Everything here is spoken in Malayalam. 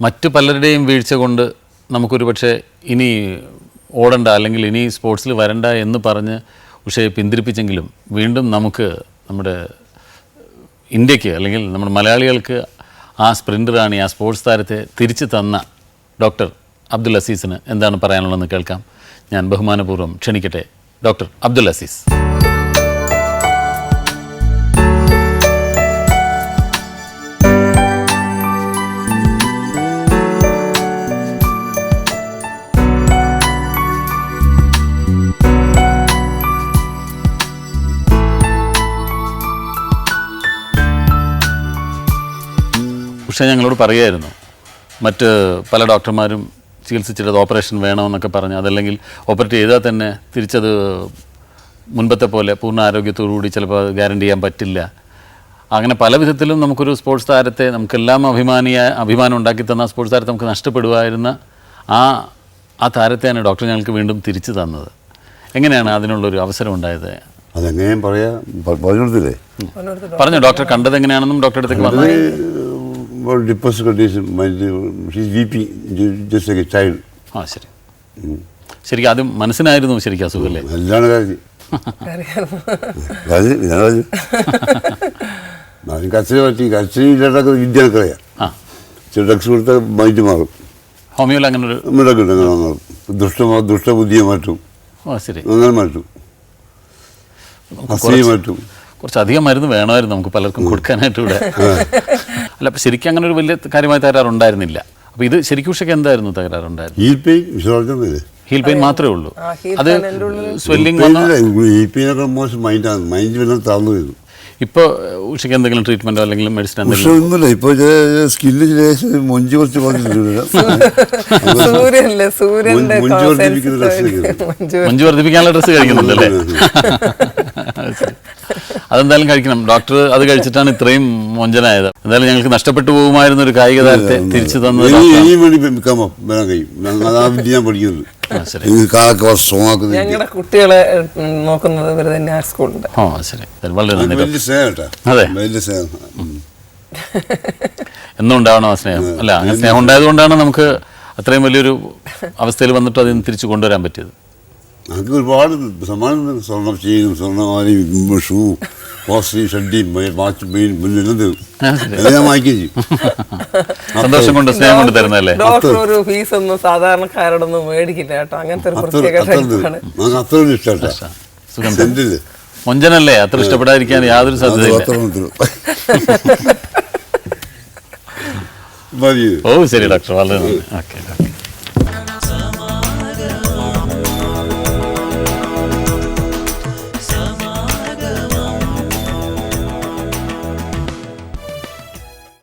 മറ്റു പലരുടെയും വീഴ്ച കൊണ്ട് നമുക്കൊരു പക്ഷേ ഇനി ഓടണ്ട അല്ലെങ്കിൽ ഇനി സ്പോർട്സിൽ വരണ്ട എന്ന് പറഞ്ഞ് ഉഷയെ പിന്തിരിപ്പിച്ചെങ്കിലും വീണ്ടും നമുക്ക് നമ്മുടെ ഇന്ത്യയ്ക്ക് അല്ലെങ്കിൽ നമ്മുടെ മലയാളികൾക്ക് ആ സ്പ്രിന്റ് റാണി ആ സ്പോർട്സ് താരത്തെ തിരിച്ചു തന്ന ഡോക്ടർ അബ്ദുൽ അസീസിന് എന്താണ് പറയാനുള്ളതെന്ന് കേൾക്കാം. ഞാൻ ബഹുമാനപൂർവം ക്ഷണിക്കട്ടെ. ഡോക്ടർ അബ്ദുൽ അസീസ്. ഉഷ ഞങ്ങളോട് പറയുമായിരുന്നു മറ്റ് പല ഡോക്ടർമാരും ചികിത്സിച്ചിട്ട് ഓപ്പറേഷൻ വേണമെന്നൊക്കെ പറഞ്ഞ് അതല്ലെങ്കിൽ ഓപ്പറേറ്റ് ചെയ്താൽ തന്നെ തിരിച്ചത് മുൻപത്തെ പോലെ പൂർണ ആരോഗ്യത്തോടുകൂടി ചിലപ്പോൾ ഗ്യാരണ്ടി ചെയ്യാൻ പറ്റില്ല. അങ്ങനെ പല വിധത്തിലും നമുക്കൊരു സ്പോർട്സ് താരത്തെ നമുക്കെല്ലാം അഭിമാനിയ അഭിമാനം ഉണ്ടാക്കി തന്ന സ്പോർട്സ് താരത്തെ നമുക്ക് നഷ്ടപ്പെടുമായിരുന്ന ആ ആ താരത്തെയാണ് ഡോക്ടർ ഞങ്ങൾക്ക് വീണ്ടും തിരിച്ചു തന്നത്. എങ്ങനെയാണ് അതിനുള്ളൊരു അവസരം ഉണ്ടായത്? അതെങ്ങനെയും പറയാ. പറഞ്ഞു ഡോക്ടർ കണ്ടത് എങ്ങനെയാണെന്നും ഡോക്ടറെ അടുത്തേക്ക് വന്നത് condition mind she's V P just like a child ആ ശരി. ശരിക്കും ആദ്യം മനസ്സിനായിരുന്നു ശരിക്കും അസുഖല്ലേ? എല്ലാം കാര്യം. കാര്യം ഞാൻ കച്ചിനെ പറ്റി കച്ചിന് ഇല്ലാത്ത വിദ്യ എനിക്കറിയാം ആ. ചില ഡ്രഗ്സ് കൊടുത്താൽ മൈൻഡ് മാറും. ഹോമിയോയിൽ അങ്ങനെ ഒരു കിട്ടും അങ്ങനെ മാറും. ദുഷ്ട ദുഷ്ടബുദ്ധിയെ മാറ്റും. ഓ ശരി. അങ്ങനെ മാറ്റും. അസൂയ മാറ്റും. കുറച്ചധികം മരുന്ന് വേണമായിരുന്നു നമുക്ക് പലർക്കും കൊടുക്കാനായിട്ട് ഇവിടെ. അല്ല അപ്പം ശരിക്കും അങ്ങനെ ഒരു വലിയ കാര്യമായ തകരാറുണ്ടായിരുന്നില്ല. അപ്പോൾ ഇത് ശരിക്കും ഉഷയ്ക്ക് എന്തായിരുന്നു തകരാറുണ്ടായിരുന്നു ഈ പെയിൻ വിശ്വാസമില്ലേ ഹീൽ പെയിൻ മാത്രമേ ഉള്ളൂ. അത് സ്വെല്ലിംഗ് വന്ന ഈ പെയിനൊക്കെ മോശം മൈൻഡാണ് മൈൻഡ് വല്ല താഴ്ന്നു വരുന്നു ഇപ്പോൾ ഉഷയ്ക്ക് എന്തെങ്കിലും ട്രീറ്റ്മെന്റോ അല്ലെങ്കിൽ മെഡിസിൻ എന്തെങ്കിലും ഒന്നുമില്ല. ഇപ്പൊ സ്കില്ല് ലേശം മൊഞ്ച് കുറച്ച് മുഞ്ച് വർദ്ധിപ്പിക്കാനുള്ള ഡ്രസ്സ് കഴിക്കുന്നുണ്ടല്ലേ. അതെന്തായാലും കഴിക്കണം. ഡോക്ടർ അത് കഴിച്ചിട്ടാണ് ഇത്രയും മൊഞ്ചനായത്. എന്തായാലും ഞങ്ങൾക്ക് നഷ്ടപ്പെട്ടു പോകുമായിരുന്ന ഒരു കായിക താരത്തെ തിരിച്ചു തന്നത്. ഇനിയും വേണ്ടി വെക്കാമോ വരാൻ കഴിയും. അത് വിദ്യ ഞാൻ പഠിക്കുന്നുണ്ട് ആ, കാലൊക്കെ സ്ട്രോങ് ഞങ്ങളുടെ കുട്ടികളെ നോക്കുന്നത് ഇവർ തന്നെ ആ സ്കൂളുണ്ട് ഓ ശരി. വളരെ നന്ദി വലിയ സ്നേഹം അതെ. വലിയ സ്നേഹം. എന്നും ഉണ്ടാവണം ആ സ്നേഹം? അല്ല അങ്ങനെ സ്നേഹം ഉണ്ടായതുകൊണ്ടാണ് നമുക്ക് അത്രയും വലിയൊരു അവസ്ഥയിൽ വന്നിട്ട് അതിന് തിരിച്ചു കൊണ്ടുവരാൻ പറ്റിയത്. നമുക്ക് ഒരുപാട് സമ്മാനം തന്നു. സ്വർണം ചെയ്യും സ്വർണമാലി ഷൂ. കോസ്റ്റ്ലി ഷഡ്ഡിയും വാച്ച് മെയിൻ ശരി. എല്ലാം ഞാൻ വാങ്ങിക്കുകയും ചെയ്യും. സന്തോഷം കൊണ്ട് സ്നേഹം കൊണ്ട് തരുന്നല്ലേ ഡോക്ടർ ഒരു ഫീസ് ഒന്നും സാധാരണക്കാരോടൊന്നും മേടിക്കില്ല കേട്ടോ. അങ്ങനത്തെ ഒരു പ്രത്യേക നമുക്ക് അത്ര ഇഷ്ടമായിട്ടാ സുഖം സെന്റിൽ. മൊഞ്ചനല്ലേ? അത്ര ഇഷ്ടപ്പെടാതിരിക്കാൻ യാതൊരു സാധ്യതയില്ല. ഓ ശരി ഡോക്ടർ. വളരെ നന്ദി. ഓക്കെ